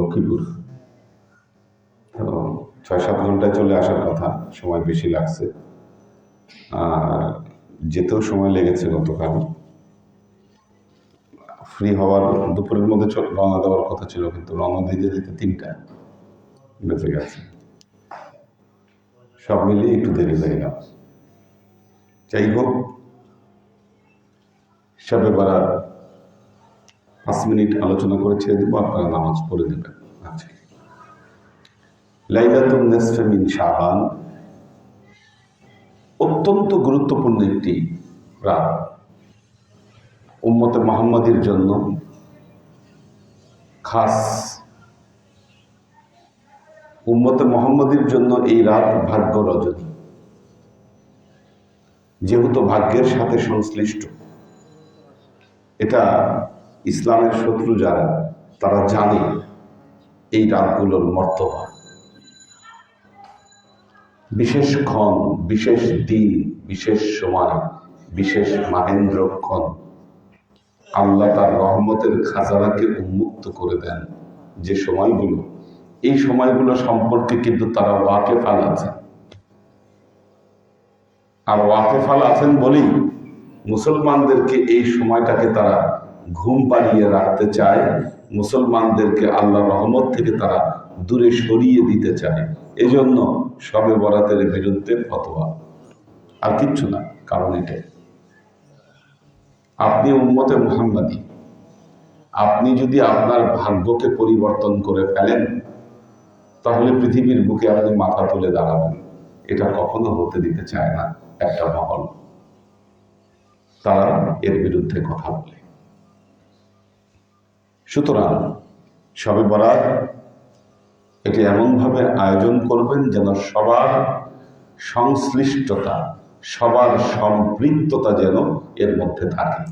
লক্ষ্মীপুর। তো ছয় সাত ঘন্টায় চলে আসার কথা, সময় বেশি লাগছে। আর যেতেও সময় লেগেছে গতকাল। ফ্রি হওয়ার দুপুরের মধ্যে রওনা দেওয়ার কথা ছিল, কিন্তু রওনা দিতে দিতে তিনটা বেঁচে গেছে। সব মিলিয়ে একটু দেরি হয়ে গেল। যাই হোক সবে বারাত পাঁচ মিনিট আলোচনা করে ছেড়ে দেবো, আপনারা নামাজ পড়ে দেবেন আচ্ছা। লাইলাতুল নিসফে মিন অত্যন্ত গুরুত্বপূর্ণ একটি রাত। উম্মতে মোহাম্মদের জন্য খাস উম্মতে মোহাম্মদের জন্য এই রাত ভাগ্য রজনী। যেহেতু ভাগ্যের সাথে সংশ্লিষ্ট। এটা ইসলামের শত্রু যারা, তারা জানে এই রাতগুলোর মর্তবা। বিশেষ ক্ষণ, বিশেষ দিন, বিশেষ সময়, বিশেষ মাহেন্দ্রক্ষণ আল্লাহ তার রহমতের খাজানাকে উন্মুক্ত করে দেন যে সময়গুলো। এই সময়গুলো সম্পর্কে কিন্তু তারা ওয়াকেফাল আছেন আর ওয়াকেফাল আছেন বলেই মুসলমানদেরকে এই সময়টাকে তারা ঘুম পাড়িয়ে রাখতে চায়। মুসলমানদেরকে আল্লাহ রহমত থেকে তারা দূরে সরিয়ে দিতে চায়। এজন্য সবে বরাতের বিরুদ্ধে ফতোয়া। আর কিচ্ছু না, কারণ এটাই। আপনি উম্মতে মুহাম্মাদি। আপনি যদি আপনার ভাগ্যকে পরিবর্তন করে ফেলেন, তাহলে পৃথিবীর বুকে আপনি মাথা তুলে দাঁড়াবেন। এটা কখনো হতে দিতে চায় না একটা মহল। তারা এর বিরুদ্ধে কথা বলে। সুতরাং সবে বরাত, এটি এমনভাবে আয়োজন করবেন যেন সবার সংশ্লিষ্টতা, সবার সম্পৃক্ততা যেন এর মধ্যে থাকে।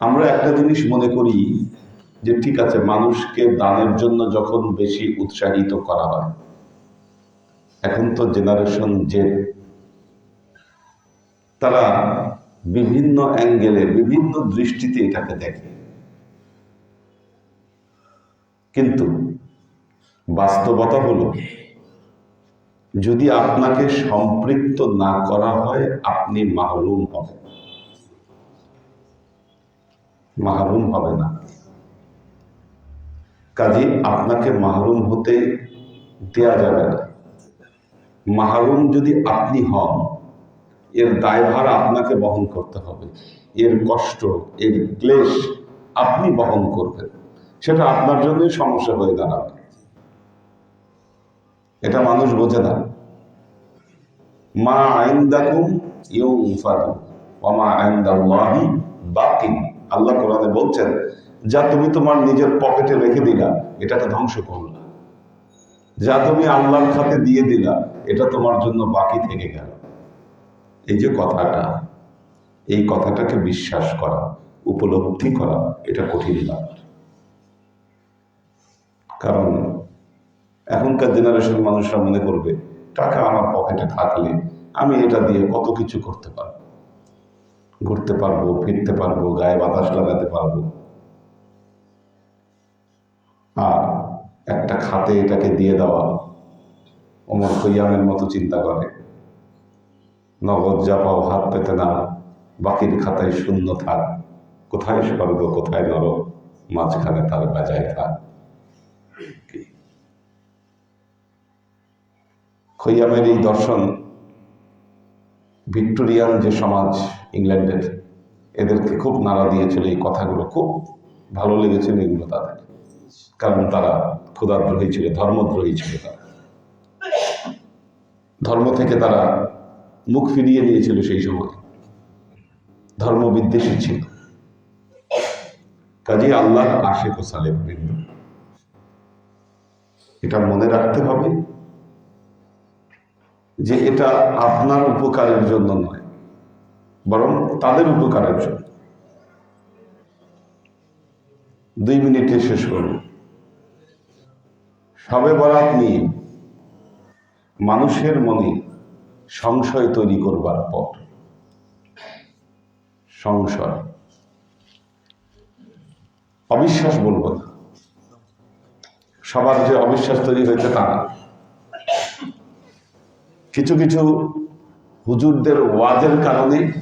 আমরা একটা জিনিস মনে করি যে ঠিক আছে, মানুষকে দানের জন্য যখন বেশি উৎসাহিত করা হয়, এখন তো জেনারেশন যে তারা বিভিন্ন অ্যাঙ্গেলে, বিভিন্ন দৃষ্টিতে এটাকে দেখে। কিন্তু বাস্তবতা হলো, যদি আপনাকে সম্পৃক্ত না করা হয়, আপনি মাহরুম হবেন। মাহরুম হবে না। কাজে আপনাকে মাহরুম হতে দেয়া যাবে না। মাহরুম যদি আপনি হন এর দায়ভার আপনাকে বহন করতে হবে। এর কষ্ট, এর ক্লেশ আপনি বহন করবেন। সেটা আপনার জন্যই সমস্যা হয়ে দাঁড়াবে। এটা মানুষ বোঝে না। মা আইন দাকুম ইউ ফাদু ওমা আইন দাল্লাহি বাকিন আল্লাহ কোরআনে বলছেন, যা তুমি তোমার নিজের পকেটে রেখে দিলা এটাকে ধ্বংস করলা। যা তুমি আল্লাহর খাতে দিয়ে দিলা, এটা তোমার জন্য বাকি থেকে গেল। এই যে কথাটা, এই কথাটাকে বিশ্বাস করা, উপলব্ধি করা, এটা কঠিন ব্যাপার। কারণ এখনকার জেনারেশন মানুষরা মনে করবে, টাকা আমার পকেটে থাকলে আমি এটা দিয়ে কত কিছু করতে পারব। ঘুরতে পারব, ফিরতে পারব, গায়ে বাতাস লাগাতে পারব। আর একটা খাতে এটাকে দিয়ে দেওয়া অমর খৈয়ামের মতো চিন্তা করে। নগদ যা পাও হাত পেতে না, বাকির খাতায় শূন্য থাক। কোথায় স্বর্গ কোথায় নরক মাঝখানে তার বাজায় থাক। খৈয়ামের এই দর্শন, ভিক্টোরিয়ান যে সমাজ ইংল্যান্ডের, এদেরকে খুব নাড়া দিয়েছিল এই কথাগুলো। খুব ভালো লেগেছিল এগুলো তাদের। কারণ তারা ক্ষুদাদ্রোহী ছিল, ধর্মদ্রোহী ছিল তারা। ধর্ম থেকে তারা মুখ ফিরিয়ে নিয়েছিল সেই সময়। ধর্ম বিদ্বেষী ছিল। কাজে আল্লাহ আশেক ও সালেম বৃন্দ। এটা মনে রাখতে হবে যে এটা আপনার উপকারের জন্য নয়, বরং তাদের উপকারের জন্য। দুই মিনিটে শেষ করুন সবে বরাত নিয়ে মানুষের মনে সংশয় তৈরি করবার পর। সংশয়। অবিশ্বাস বলব সবার যে অবিশ্বাস তৈরি হয়েছে তা না। কিছু কিছু হুজুরদের ওয়াজের কারণে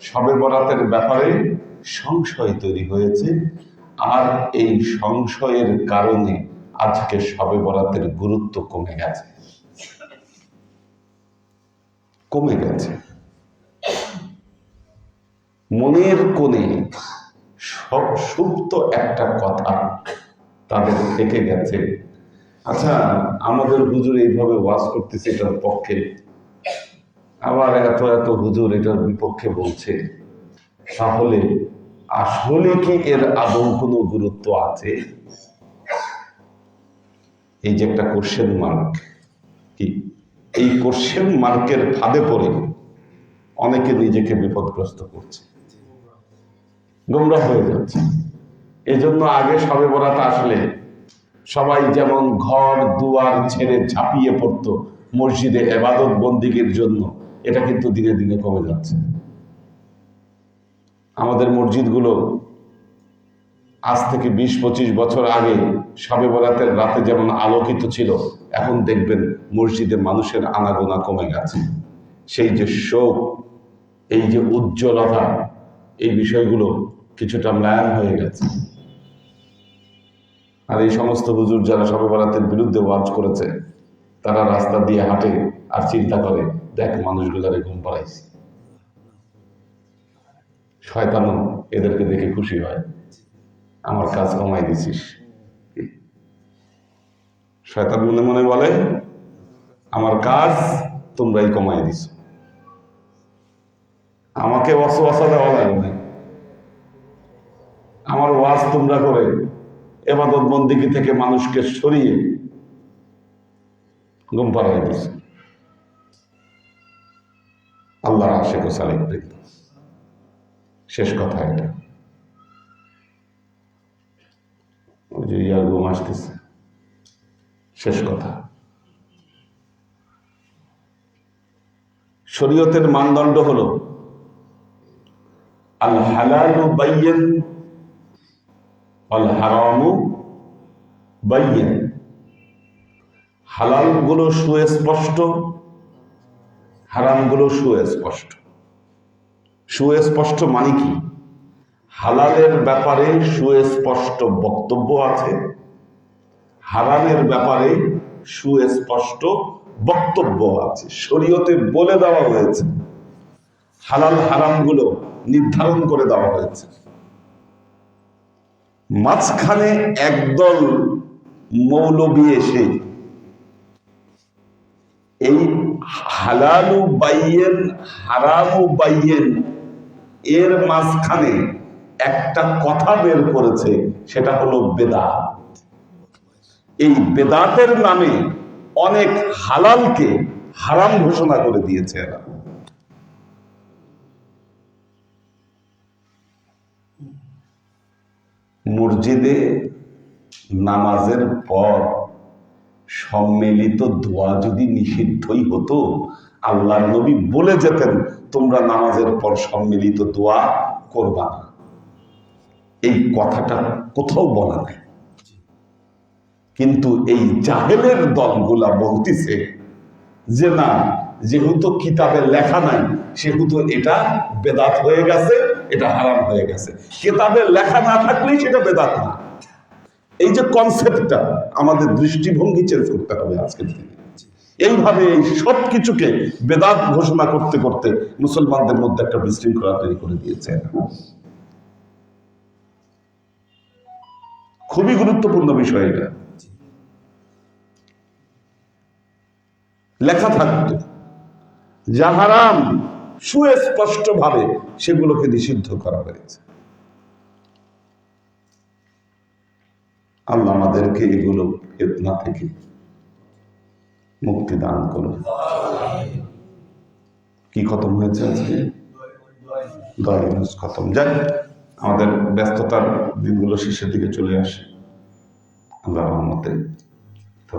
সবে বরাতের ব্যাপারে সংশয় তৈরি হয়েছে। আর এই সংশয়ের কারণে আজকে সবে বরাতের গুরুত্ব কমে গেছে। কমে গেছে। মনের কোণে সব সুপ্ত একটা কথা তাদের থেকে গেছে। আচ্ছা আমাদের হুজুর এইভাবে ওয়াজ করতেছে এটার পক্ষে। আবার এত এত হুজুর এটার বিপক্ষে বলছে। তাহলে আসলে কি এর আদৌ কোনো গুরুত্ব আছে? এই যে একটা কোশ্চেন মার্ক কি? এই কোশ্চেন মার্কের ফাঁদে পড়ে অনেকে নিজেকে বিপদগ্রস্ত করছে। গোমরা হয়ে যাচ্ছে। এজন্য আগে সবে বরাত আসলে সবাই যেমন ঘর, দুয়ার ছেড়ে ঝাঁপিয়ে পড়তো মসজিদে এবাদত বন্দিগের জন্য, এটা কিন্তু দিনে দিনে কমে যাচ্ছে। আমাদের মসজিদগুলো আজ থেকে বিশ পঁচিশ বছর আগে সবে বরাতের রাতে যেমন আলোকিত ছিল, এখন দেখবেন মসজিদে মানুষের আনাগোনা কমে গেছে। সেই যে শোক, এই যে উজ্জ্বলতা, এই বিষয়গুলো কিছুটা ম্লান হয়ে গেছে। আর এই সমস্ত হুজুর যারা সবে বরাতের বিরুদ্ধে ওয়াজ করেছে, তারা রাস্তা দিয়ে হাঁটে আর চিন্তা করে, দেখ মানুষগুলারে ঘুম পাড়াইছি। শয়তানও এদেরকে দেখে খুশি হয়। আমার কাজ কমাই দিছিস। শয়তান মনে মনে বলে, আমার কাজ তোমরাই কমাই দিছ। আমাকে অসবাসা দেওয়া লাগে না আমার ওয়াজ তোমরা করে এবাদত বন্দিগি থেকে মানুষকে সরিয়ে ঘুম পাড়াই দিছ। আল্লাহর আশেখ সালিক শেষ কথা এটা। ওই যে ইয়ার ঘুম আসতেছে। শেষ কথা। শরীয়তের মানদণ্ড হলো, আল হালালু বাইয়েন আল হারামু বাইয়েন। হালালগুলো সুস্পষ্ট, হারামগুলো সুস্পষ্ট। সুস্পষ্ট মানে কি? হালালের ব্যাপারে সুস্পষ্ট বক্তব্য আছে হারামের ব্যাপারে সুস্পষ্ট বক্তব্য আছে। শরীয়তে বলে দেওয়া হয়েছে, হালাল হারামগুলো নির্ধারণ করে দেওয়া হয়েছে। মাঝখানে একদল মৌলবী এসে এই হালালু বাইয়েন, হারামু বাইয়েন, এর মাঝখানে একটা কথা বের করেছে, সেটা হলো বেদাত। এই বেদাতের নামে অনেক হালালকে হারাম ঘোষণা করে দিয়েছে এরা। মসজিদে নামাজের পর সম্মিলিত দোয়া যদি নিষিদ্ধই হতো আল্লাহ নবী বলে যেতেন, তোমরা নামাজের পর সম্মিলিত দোয়া করবা না। এই কথাটা কোথাও বলা নাই। কিন্তু এই জাহেলের দলগুলা বলতেছে যে না, যেহেতু কিতাবে লেখা নাই, সেহেতু এটা বেদাত হয়ে গেছে, এটা হারাম হয়ে গেছে। কিতাবে লেখা না থাকলেই সেটা বেদাত না। এই যে কনসেপ্টটা আমাদের দৃষ্টিভঙ্গি চেঞ্জ করতে হবে আজকের দিনে। এইভাবে এই সব কিছুকে বেদাত ঘোষণা করতে করতে মুসলমানদের মধ্যে একটা বিশৃঙ্খলা তৈরি করে দিয়েছে। খুবই গুরুত্বপূর্ণ বিষয় এটা। লেখা থাকতো। যাহারাম সুস্পষ্ট ভাবে সেগুলোকে নিষিদ্ধ করা হয়েছে। আল্লাহ আমাদেরকে এগুলো ফেতনা থেকে মুক্তি দান করুন। কি খতম হয়েছে আজকে? দশ মিনিট খতম। যাক আমাদের ব্যস্ততার দিনগুলো শেষের দিকে চলে আসে। আল্লাহ রহমতে তো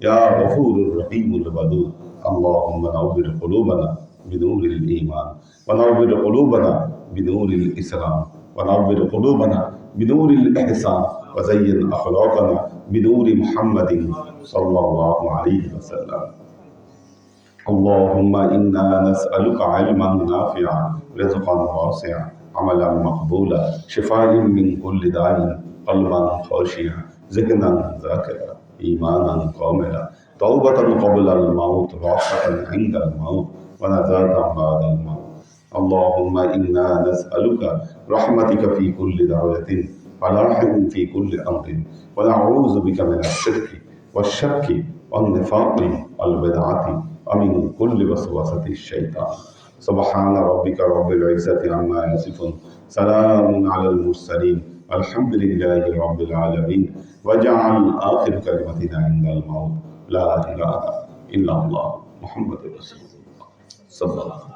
يا غفور رحيم الودود اللهم نور قلوبنا بنور الإيمان ونور قلوبنا بنور الإسلام ونور قلوبنا بنور الإحسان وزين أخلاقنا بنور محمد صلى الله عليه وسلم. اللهم إنا نسألك علما نافعا رزقا واسعا عملا مقبولا شفاء من كل داء قلبا خاشعا ذهنا ذاكرا. إيمانا كاملا توبة قبل الموت راحة عند الموت ونجاة بعد الموت. اللهم إنا نسألك رحمتك في كل دعوة فلاح في كل أمر ونعوذ بك من الشرك والشك والنفاق والبدعة ومن كل وسوسة الشيطان. سبحان ربك رب العزة عما يصفون. سلام على المرسلين. الحمد لله رب العالمين، وجعل آخر كلمتنا عند الموت، لا إله إلا الله، محمد رسول الله، صلى الله عليه وسلم.